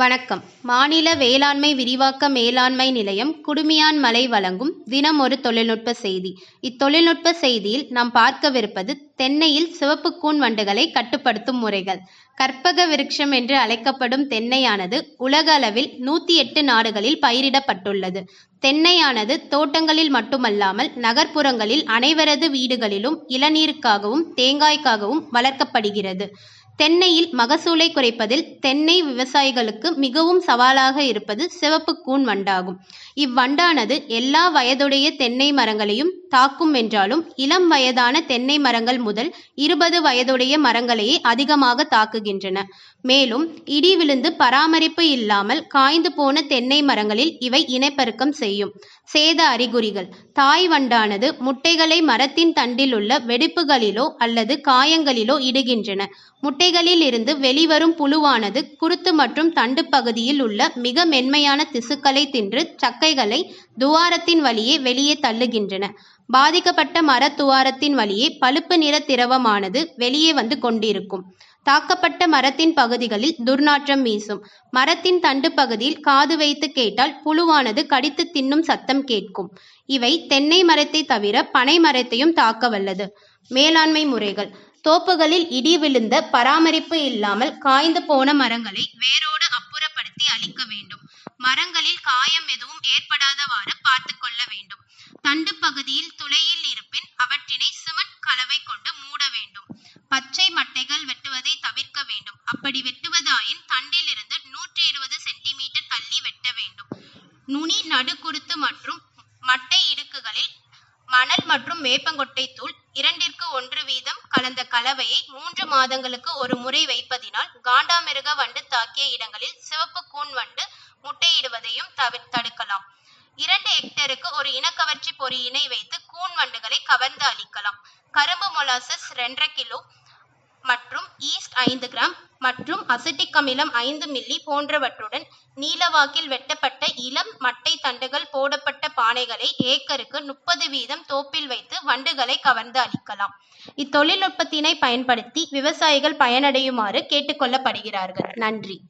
வணக்கம். மாநில வேளாண்மை விரிவாக்க மேலாண்மை நிலையம் குடுமியான் மலை வழங்கும் தினம் ஒரு தொழில்நுட்ப செய்தி. இத்தொழில்நுட்ப செய்தியில் நாம் பார்க்கவிருப்பது தென்னையில் சிவப்பு கூன் வண்டுகளை கட்டுப்படுத்தும் முறைகள். கற்பக விருட்சம் என்று அழைக்கப்படும் தென்னையானது உலக அளவில் நூற்றி எட்டு நாடுகளில் பயிரிடப்பட்டுள்ளது. தென்னையானது தோட்டங்களில் மட்டுமல்லாமல் நகர்ப்புறங்களில் அனைவரது வீடுகளிலும் இளநீருக்காகவும் தேங்காய்க்காகவும் வளர்க்கப்படுகிறது. தென்னையில் மகசூலை குறைப்பதில் தென்னை விவசாயிகளுக்கு மிகவும் சவாலாக இருப்பது சிவப்பு கூன் வண்டாகும். இவ்வண்டானது எல்லா வயதுடைய தென்னை மரங்களையும் தாக்கும் என்றாலும் இளம் வயதான தென்னை மரங்கள் முதல் இருபது வயதுடைய மரங்களையே அதிகமாக தாக்குகின்றன. மேலும் இடி விழுந்து பராமரிப்பு இல்லாமல் காய்ந்து போன தென்னை மரங்களில் இவை இனப்பெருக்கம் செய்யும். சேத அறிகுறிகள். தாய் வண்டானது முட்டைகளை மரத்தின் தண்டில் உள்ள வெடிப்புகளிலோ அல்லது காயங்களிலோ இடுகின்றன. முட்டை இலைகளில் இருந்து வெளிவரும் புழுவானது குருத்து மற்றும் தண்டு பகுதியில் உள்ள மிக மென்மையான திசுக்களை தின்று சக்கைகளை துவாரத்தின் வழியே வெளியே தள்ளுகின்றன. பாதிக்கப்பட்ட மர துவாரத்தின் வழியே பழுப்பு நிற திரவமானது வெளியே வந்து கொண்டிருக்கும். தாக்கப்பட்ட மரத்தின் பகுதிகளில் துர்நாற்றம் வீசும். மரத்தின் தண்டு பகுதியில் காது வைத்து கேட்டால் புழுவானது கடித்து தின்னும் சத்தம் கேட்கும். இவை தென்னை மரத்தை தவிர பனை மரத்தையும் தாக்க வல்லது மேலாண்மை முறைகள். தோப்புகளில் இடி விழுந்த பராமரிப்பு இல்லாமல் காய்ந்து போன மரங்களை வேரோடு அப்புறப்படுத்தி அழிக்க வேண்டும். மரங்களில் காயம் எதுவும் ஏற்படாதவாறு பார்த்து கொள்ள வேண்டும். தண்டு பகுதியில் துளையில் இருப்பின் அவற்றினை சிமெண்ட் கலவை கொண்டு மூட வேண்டும். பச்சை மட்டைகள் வெட்டுவதை தவிர்க்க வேண்டும். அப்படி வெட்டுவதாயின் தண்டில் இருந்து நூற்றி இருபது சென்டிமீட்டர் தள்ளி வெட்ட வேண்டும். நுனி நடுக்குருத்து மற்றும் மட்டை மணல் மற்றும் வேப்பங்கொட்டை தூள் இரண்டிற்கு ஒன்று வீதம் கலந்த கலவையை மூன்று மாதங்களுக்கு ஒரு முறை வைப்பதினால் காண்டாமிருக வண்டு தாக்கிய இடங்களில் சிவப்பு கூன் வண்டு முட்டையிடுவதையும் தவிர் தடுக்கலாம். இரண்டு ஹெக்டருக்கு ஒரு இனக்கவர்ச்சி பொறியினை வைத்து கூன் வண்டுகளை கவர்ந்து அழிக்கலாம். கரும்பு மொலாசஸ் ரெண்டரை கிலோ மற்றும் ஈஸ்ட் ஐந்து கிராம் மற்றும் அசிட்டிக் அமிலம் ஐந்து மில்லி போன்றவற்றுடன் நீளவாக்கில் வெட்டப்பட்ட இளம் மட்டை தண்டுகள் போடப்பட்ட பானைகளை ஏக்கருக்கு முப்பது வீதம் தோப்பில் வைத்து வண்டுகளை கவர்ந்து அளிக்கலாம் இத்தொழில்நுட்பத்தினை பயன்படுத்தி விவசாயிகள் பயனடையுமாறு கேட்டுக்கொள்ளப்படுகிறார்கள் நன்றி.